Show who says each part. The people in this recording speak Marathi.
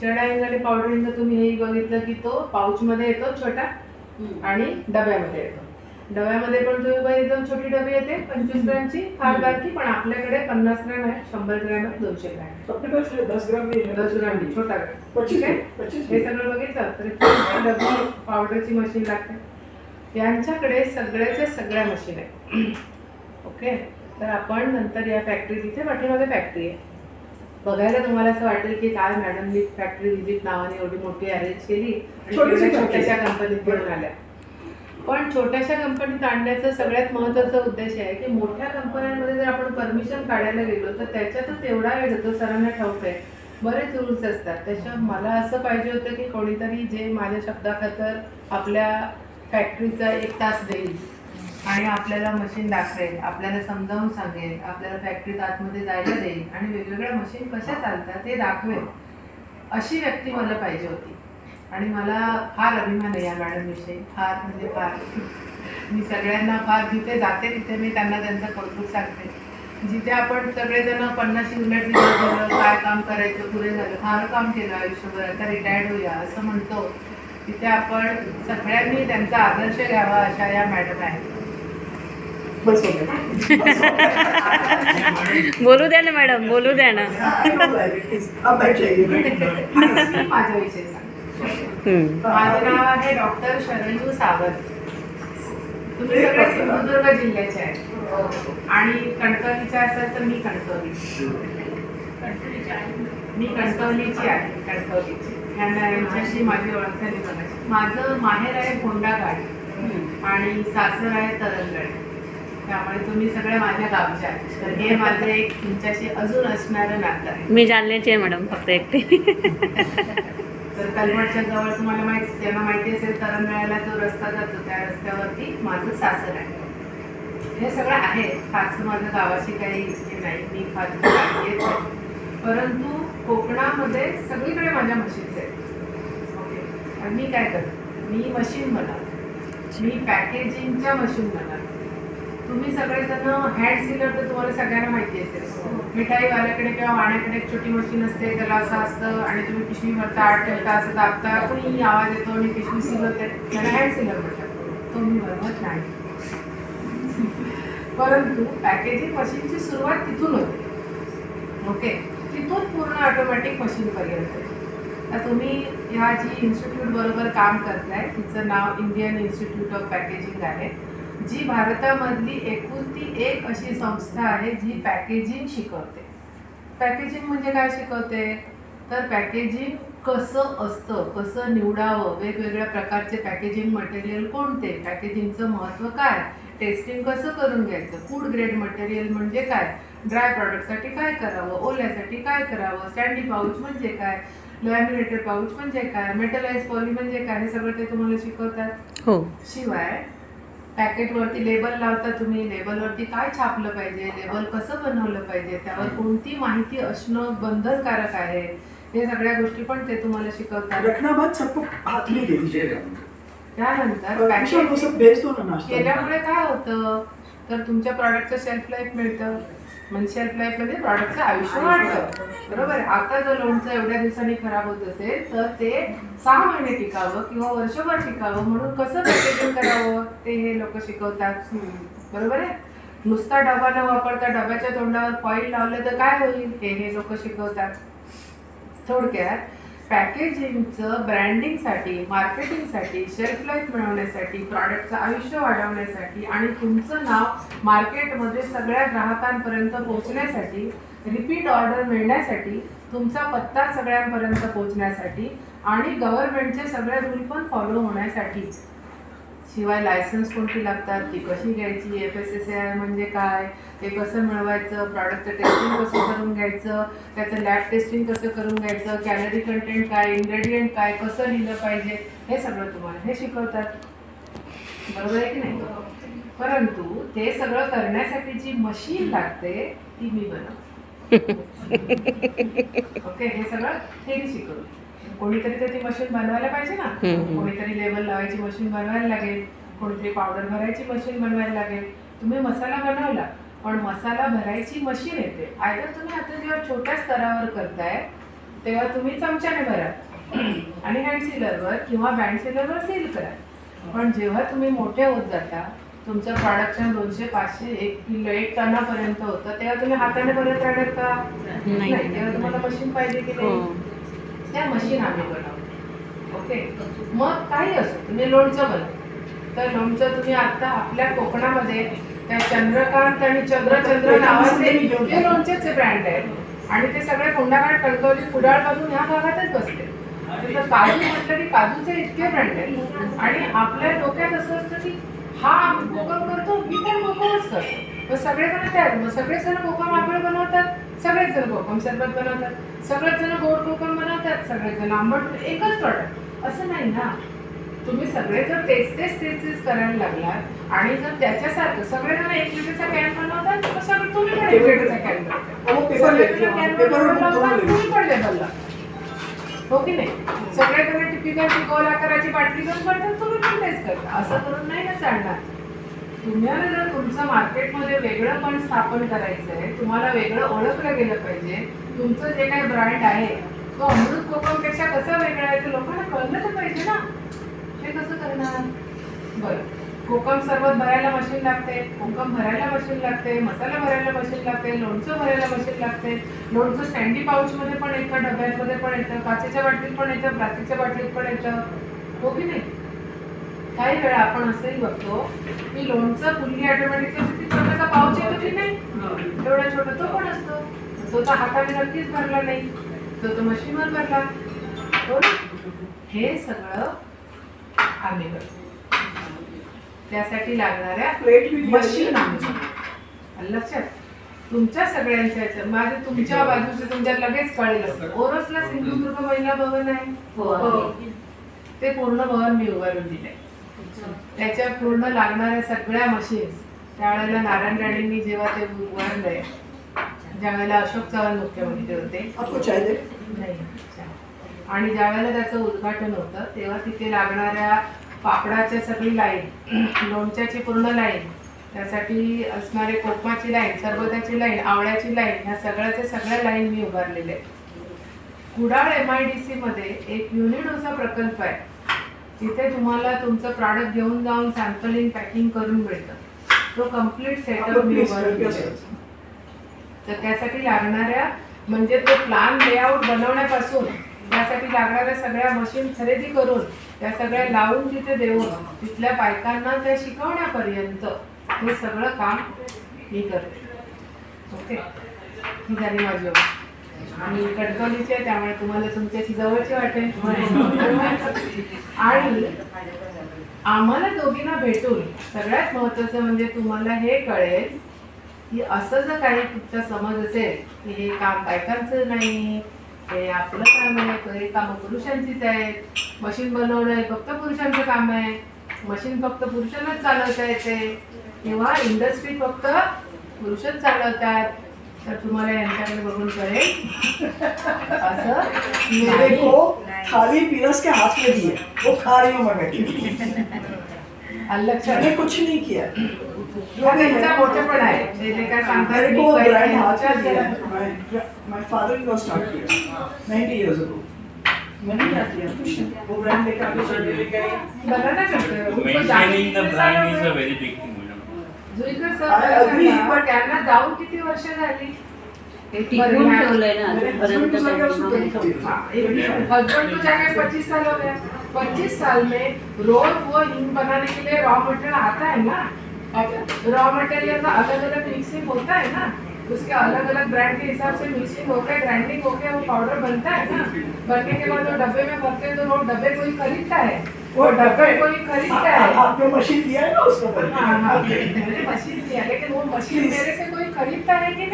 Speaker 1: शेणाहिंग आणि पावडर हिंग तुम्ही हेही बघितलं की तो पाऊचमध्ये येतो छोटा आणि डब्यामध्ये येतो. डब्यामध्ये पण तुम्ही बघ एकदम छोटी डबी येते पंचवीस ग्रॅमची फार बारकी पण आपल्याकडे पन्नास ग्रॅम आहे शंभर ग्रॅम आहे दोनशे ग्रॅम
Speaker 2: दस ग्राम है
Speaker 1: दस ग्रॅम छोटा ग्रॅम ठीक आहे? हे सगळं बघितलं तर डबी पावडरची मशीन लागते. यांच्याकडे सगळ्याच्या सगळ्या मशीन आहे ओके तर आपण नंतर या फॅक्टरी तिथे पाठीमागे फॅक्टरी आहे. बघायला तुम्हाला असं वाटेल की काय मॅडमनी फॅक्टरी व्हिजिट नावाने एवढी मोठी अरेंज केली. छोट्याशा कंपनीत घेऊन आल्या. पण छोट्याशा कंपनीत आणण्याचा सगळ्यात महत्त्वाचा उद्देश आहे की मोठ्या कंपन्यांमध्ये जर आपण परमिशन काढायला गेलो तर त्याच्यातच एवढा वेळ जातो. सरांना ठाऊक आहे. बरेच रूल्स असतात. त्याच्या मला असं पाहिजे होतं की कोणीतरी जे माझ्या शब्दाखातर आपल्या फॅक्टरीचा एक तास देईल. आणि आपल्याला मशीन दाखवेल आपल्याला समजावून सांगेल आपल्याला फॅक्टरीत आतमध्ये जायला देईल आणि वेगवेगळ्या मशीन कशा चालतात ते दाखवेल. अशी व्यक्ती मला पाहिजे होती. आणि मला फार अभिमान आहे या मॅडमविषयी फार म्हणजे फार. मी सगळ्यांना फार जिथे जाते तिथे मी त्यांना त्यांचं कौतुक सांगते. जिथे आपण सगळेजण पन्नास उलट झालं काय काम करायचं पुढे झालं फार काम केलं आयुष्यभर आता रिटायर्ड होऊया असं म्हणतो. तिथे आपण सगळ्यांनी त्यांचा आदर्श घ्यावा अशा या मॅडम आहेत.
Speaker 3: बोलू द्या ना मॅडम बोलू द्या ना.
Speaker 1: माझं नाव आहे डॉक्टर शरणू सावंत. तुम्ही सगळे सिंधुदुर्ग जिल्ह्याचे आहेत आणि कणकवलीचे असाल तर मी कणकवली. मी कणकवलीची आहे कणकवलीची. यांना यांच्याशी माझी ओळख झाली माझं माहेर आहे घोंडाघाट आणि सासर आहे तरंगड. त्यामुळे तुम्ही सगळे माझ्या गावचे आहेत. तर हे माझं एक तुमच्याशी अजून असणारं नातं आहे.
Speaker 3: मी जालन्याची आहे मॅडम फक्त एकटी.
Speaker 1: तर कलमटच्या जवळ तुम्हाला माहिती ज्यांना माहिती असेल तरंगळ्याला जो रस्ता जातो त्या रस्त्यावरती माझं सासर आहे. हे सगळं आहे. फारसं माझं गावाशी काही हे नाही. मी फार येत परंतु कोकणामध्ये सगळीकडे माझ्या मशीन्स आहेत. ओके आणि मी काय करते? मी मशीन बनवते. मी पॅकेजिंगच्या मशीन बनवते. तुम्ही सगळेजण हँड सिलर तर तुम्हाला सगळ्यांना माहिती असेल. मिठाईवाल्याकडे किंवा वाण्याकडे एक छोटी मशीन असते त्याला असं असतं आणि तुम्ही पिशवी भरता आठ ठेवता असं दाबता कुणी आवाज येतो आणि पिशवी सील त्याला हँड सिलर म्हणतात. तो मी बनवत नाही. परंतु पॅकेजिंग मशीनची सुरुवात तिथून होते. ओके तिथून पूर्ण ऑटोमॅटिक मशीनपर्यंत तर तुम्ही ह्या जी इन्स्टिट्यूट बरोबर काम करताय तिचं नाव इंडियन इन्स्टिट्यूट ऑफ पॅकेजिंग आहे. जी भारतामधली एकुलती एक अशी संस्था आहे जी पॅकेजिंग शिकवते. पॅकेजिंग म्हणजे काय शिकवते? तर पॅकेजिंग कसं असतं कसं निवडावं वेगवेगळ्या प्रकारचे पॅकेजिंग मटेरियल कोणते पॅकेजिंगचं महत्त्व काय टेस्टिंग कसं करून घ्यायचं फूड ग्रेड मटेरियल म्हणजे काय ड्राय प्रॉडक्टसाठी काय करावं ओल्यासाठी काय करावं सँडी पाऊच म्हणजे काय लॅमिनेटेड पाऊच म्हणजे काय मेटलाइज पॉली म्हणजे काय हे सगळं ते तुम्हाला शिकवतात?
Speaker 3: हो.
Speaker 1: शिवाय पॅकेटवरती लेबल लावता तुम्ही लेबलवरती काय छापलं पाहिजे लेबल कसं बनवलं पाहिजे त्यावर कोणती माहिती असणं बंधनकारक आहे? हे सगळ्या गोष्टी पण ते तुम्हाला शिकवतात.
Speaker 2: रखना बात सबको हाथ में दे दीजिएगा
Speaker 1: त्यानंतर
Speaker 2: नाश्ता.
Speaker 1: केल्यामुळे काय होतं? तर तुमच्या प्रॉडक्टचं शेल्फ लाईफ मिळतं. म्हणजे शेल्फ लाईफमध्ये प्रॉडक्टचं आयुष्य वाढतं. बरोबर? आहे? आता जर लोणचं एवढ्या दिवसांनी खराब होत असेल तर ते सहा महिने टिकावं किंवा वर्षभर टिकावं म्हणून कसं पॅकेजिंग करावं? ते हे लोक शिकवतात. बरोबर आहे? नुसता डबा न वापरता डब्याच्या तोंडावर पॉईंट लावलं तर काय होईल? हे हे लोक शिकवतात. थोडक्यात पॅकेजिंगचं ब्रँडिंगसाठी मार्केटिंगसाठी शेल्फ लाईफ मिळवण्यासाठी प्रॉडक्टचं आयुष्य वाढवण्यासाठी आणि तुमचं नाव मार्केटमध्ये सगळ्या ग्राहकांपर्यंत पोहोचण्यासाठी रिपीट ऑर्डर मिळण्यासाठी तुमचा पत्ता सगळ्यांपर्यंत पोहोचण्यासाठी आणि गव्हर्नमेंटचे सगळे रूल पण फॉलो होण्यासाठी. शिवाय लायसन्स कोणती लागतात? ती कशी घ्यायची? एफ एस एस आय म्हणजे काय? ते कसं मिळवायचं? प्रॉडक्टचं टेस्टिंग कसं करून घ्यायचं? त्याचं लॅब टेस्टिंग कसं करून घ्यायचं? कॅलरी कंटेंट काय? इन्ग्रेडियंट काय? कसं लिहिलं पाहिजे? हे सगळं तुम्हाला हे शिकवतात. बरोबर आहे की नाही? परंतु ते सगळं करण्यासाठी जी मशीन लागते ती मी बनवते. ओके हे सगळं थेरी शिकवली कोणीतरी तर ती मशीन बनवायला पाहिजे ना. कोणीतरी लेबल लावायची मशीन बनवायला लागेल. कोणीतरी पावडर भरायची मशीन बनवायला लागेल. तुम्ही मसाला बनवला पण मसाला भरायची मशीन येते. आयदर तुम्ही आता जेव्हा छोट्या स्तरावर करताय तेव्हा तुम्ही चमच्याने भरा. आणि हँड सिलरवर किंवा बँड सिलरवर सील करा. पण जेव्हा तुम्ही मोठे होत जाता तुमचं प्रोडक्शन दोनशे पाचशे एक किलो एक टनापर्यंत होतं तेव्हा तुम्ही हाताने भरत राहणार का?
Speaker 3: नाही.
Speaker 1: तेव्हा तुम्हाला मशीन पाहिजे की
Speaker 3: हो.
Speaker 1: नाही त्या मशीन आम्ही बनवतो. ओके मग काही असो तुम्ही लोणचं बनवा. तर लोणचं तुम्ही आता आपल्या कोकणामध्ये त्या चंद्रकांत आणि चंद्रचंद्र नावाचे हे लोणचेचे ब्रँड आहेत. आणि ते सगळे कोंडाकडे कणकवली कुडाळपासून ह्या भागातच बसते तर काजू म्हटलं की काजूचे इतके ब्रँड आहेत. आणि आपल्या डोक्यात असं असतं की हा कोकम करतो मी पण कोकमच करतो. मग सगळेजण तयार मग सगळेजण कोकम आंबळ बनवतात सगळेच जण कोकम सरबत बनवतात सगळेच जण गोड कोकम बनवतात सगळेच जण आंबट एकच प्रॉडक्ट असं नाही ना. तुम्ही सगळे जर तेच तेच तेच तेच करायला लागलात आणि जर त्याच्यासारखं सगळेजण एक लिटरचा कॅन बनवतात तर सगळं तुम्ही पण एक लिटरचा कॅन
Speaker 2: अहो, पेपर लेखला, पेपर बनवतो.
Speaker 1: तुम्ही पण लेबलला हो की नाही? सगळेजण टिपिकल गोल आकाराची बाटली घेऊन करतात तुम्ही पण तेच करता. असं करून नाही ना चालणार. तुम्हाला जर तुमचं मार्केटमध्ये वेगळं पण स्थापन करायचं आहे तुम्हाला वेगळं ओळखलं गेलं पाहिजे. तुमचं जे काही ब्रँड आहे तो अमृत कोकमपेक्षा कसा वेगळा आहे ते लोकांना कळलं तर पाहिजे ना. ते कसं करणार? बरं. कोकम सरबत भरायला मशीन लागते कोकम भरायला मशीन लागते मसाला भरायला मशीन लागते लोणचं भरायला मशीन लागते. लोणचं स्टँडी पाऊचमध्ये पण येतं डब्यांमध्ये पण येतं काचेच्या बाटलीत पण येतं प्लास्टिकच्या बाटलीत पण येतं. हो की नाही? काही वेळा आपण असंही बघतो की लोणचं फुल्ली ऑटोमॅटिक छोटासा पाऊच येतो की नाही. एवढा छोटा तो पण असतो. तो तर हाताने नक्कीच भरला नाही. तो तो मशीनवर भरला. हो ना? हे सगळं आम्ही करतो. त्यासाठी लागणाऱ्या
Speaker 2: प्लेट
Speaker 1: मशीन. लक्षात तुमच्या सगळ्यांच्या माझे तुमच्या बाजूचे तुमच्या लगेच कळेल. ओरसला सिंधुदुर्ग महिला भवन आहे. हो. ते पूर्ण भवन मी उभारून दिले त्याच्या पूर्ण लागणाऱ्या सगळ्या मशीन्स त्यावेळेला नारायण राणेंनी जेव्हा ते उभारलंय ज्या वेळेला अशोक चव्हाण मुख्यमंत्री होते. नाही. आणि ज्या वेळेला त्याचं उद्घाटन होतं तेव्हा तिथे लागणाऱ्या पापडाच्या सगळी लाईन लोणच्याची पूर्ण लाईन त्यासाठी असणारे कोकमाची लाईन सरबताची लाईन आवळ्याची लाईन ह्या सगळ्याच्या सगळ्या लाईन मी उभारलेल्या आहेत. कुडाळ एम आय डी मध्ये एक युनिडोचा प्रकल्प आहे. तिथे तुम्हाला तुमचं प्रॉडक्ट घेऊन जाऊन सॅम्पलिंग पॅकिंग करून मिळतं तो कंप्लीट सेटअप. तर त्यासाठी लागणाऱ्या म्हणजे तो प्लान लेआउट बनवण्यापासून त्यासाठी लागणाऱ्या सगळ्या मशीन खरेदी करून त्या सगळ्या लावून तिथे देऊन तिथल्या बायकांना त्या शिकवण्यापर्यंत हे सगळं काम मी करते ओके ही झाली माझी. आणि कणकवलीची आहे त्यामुळे तुम्हाला तुमच्याशी जवळची वाटेल. आणि आम्हाला दोघींना भेटून सगळ्यात महत्वाचं म्हणजे तुम्हाला हे कळेल की असं जर काही तुमचा समज असेल की हे काम बायकांचं नाही हे आपलं काम आहे हे कामं पुरुषांचीच आहेत. मशीन बनवणं हे फक्त पुरुषांचं काम आहे. मशीन फक्त पुरुषांनाच चालवता येते. किंवा इंडस्ट्री फक्त पुरुषच चालवतात. तर तुम्हाला यांच्याकडे बघून कळेल. असं?
Speaker 2: मेरे. को थाली पीरस के हाथ में दी है वो खा रही हूँ मैं बैठी
Speaker 1: आलं लक्षात
Speaker 2: मैंने कुछ नहीं किया.
Speaker 1: हा त्यांचा मोठेपण आहे. ते जे काय सांगतात
Speaker 2: मेरे को ब्रांड. हाथ में दिया. है my father in law start KIA. 90 years ago मैंने क्या किया? कुछ नहीं. वो ब्रांड लेकर आगे चल गए
Speaker 1: बघा ना
Speaker 4: the
Speaker 1: जाणून
Speaker 4: brand is
Speaker 1: किती
Speaker 4: a very big thing, madam.
Speaker 1: Juikar sir सांगा,
Speaker 2: but-
Speaker 1: त्यांना जाऊन किती वर्ष झाली?
Speaker 3: ते टिकवून ठेवलंय ना
Speaker 2: मेरे हस्बैंड
Speaker 3: अजूनपर्यंत
Speaker 2: को लगा
Speaker 3: त्यांनी.
Speaker 2: उसको 24
Speaker 1: एक हस्बैंड को जाके पच्चीस साल हो गया पच्चीस साल में रोज वो हिंग बनाने के लिए रॉ मटेरियल आता है ना? रॉ मटेरियल का अलग अलग मिक्सिंग होता है ना? उसके अलग अलग ब्रांड के हिसाब से मिक्सिंग होकर ग्राइंडिंग होकर वो पाउडर बनता है ना? बनने के बाद वो डब्बे में भरते हैं तो वो डब्बे कोई खरीदता है? वो डब्बे कोई खरीदता है
Speaker 2: आपने मशीन दिया है ना उसको
Speaker 1: हाँ हाँ मैंने मशीन दिया लेकिन वो मशीन मेरे से कोई खरीदता है कि